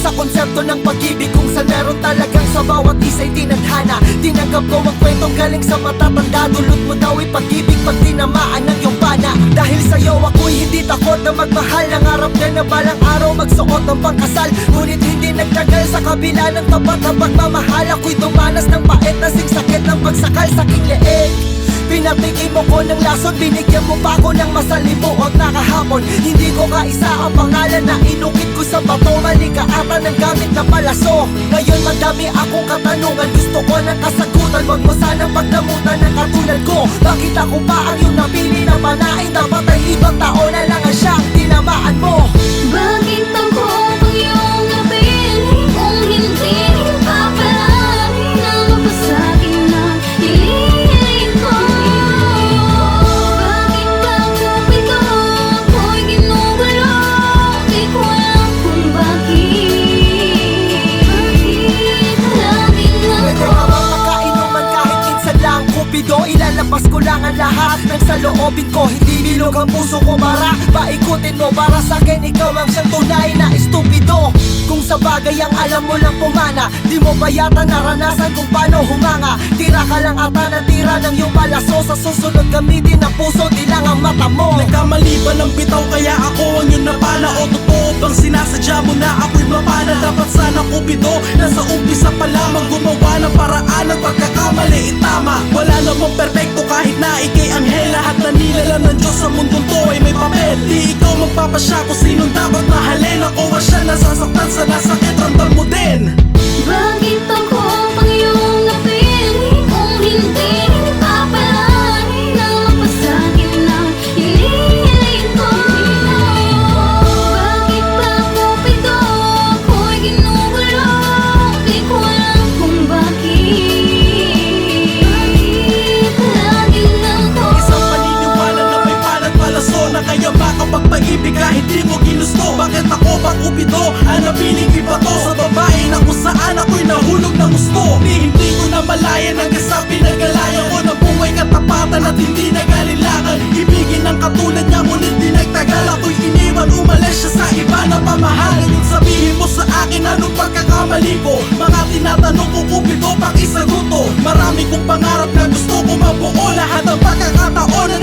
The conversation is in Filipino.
sa konsepto ng pag-ibig Kung saan meron talagang sa bawat isa'y tinadhana Tinanggap ko ang kwentong galing sa matatanda. Dulot mo daw ay pag-ibig pag tinamaan ng iyong pana Dahil sa'yo ako'y hindi takot na magmahal. Nangarap ka na balang araw magsuot ng pangkasal. Ngunit hindi nagtagal sa kabila ng tapat na pagmamahal. Ako'y dumanas ng pait na singsakit ng pagsakal sa aking leeg Pinatigay mo ko ng lason Binigyan mo pa ako ng masalimuot na kahapon Hindi ko kaisa ang pangalan na inukit ko sa bato. Mali ka ata ng gamit na palaso. Ngayon madami akong katanungan. Gusto ko ng kasagutan. Huwag mo sanang pagdamutan ng katulad ko. Bakit ako pa ang iyong napili na panain Dapat ay ibang tao na lang ang ilalabas ko lang ang lahat Ng saloobin ko, hindi bilog ang puso ko Para paikutin mo, para sa akin ikaw ang siyang tunay na estupido. Kung sa bagay ang alam mo lang pumana Di mo pa yata naranasan kung paano humanga. Tira ka lang ata ng tira ng iyong palaso. Sa susunod gamitin ang puso, di lang ang mata mo. Nagkamali ba ng bitaw kaya ako ang yun napana O totoo bang sinasadya mo na ako'y mapana? Dapat sana kupido na sa umpisa pa lamang Gumawa ng paraan ng pagkakamali. Itama Wala namang perpekto Diyos sa mundong to ay may papel. Di ikaw magpapasya kung sinong dapat mahalin. Ako ang siya nasasaktan sa nasakit? Ramdam mo gusto. Di hindi ko na malaya hanggang sa pinagalayan ko ng buhay katapatan at hindi nagalilangan Ibigin ng katulad niya ngunit di nagtagal. Ako'y iniwan umalis siya sa iba na pamahalan. Sabihin mo sa akin anong pagkakamali ko? Mga tinatanong ko kupido pakisaguto Marami kong pangarap na gusto ko mabuo Lahat ang pagkakataon na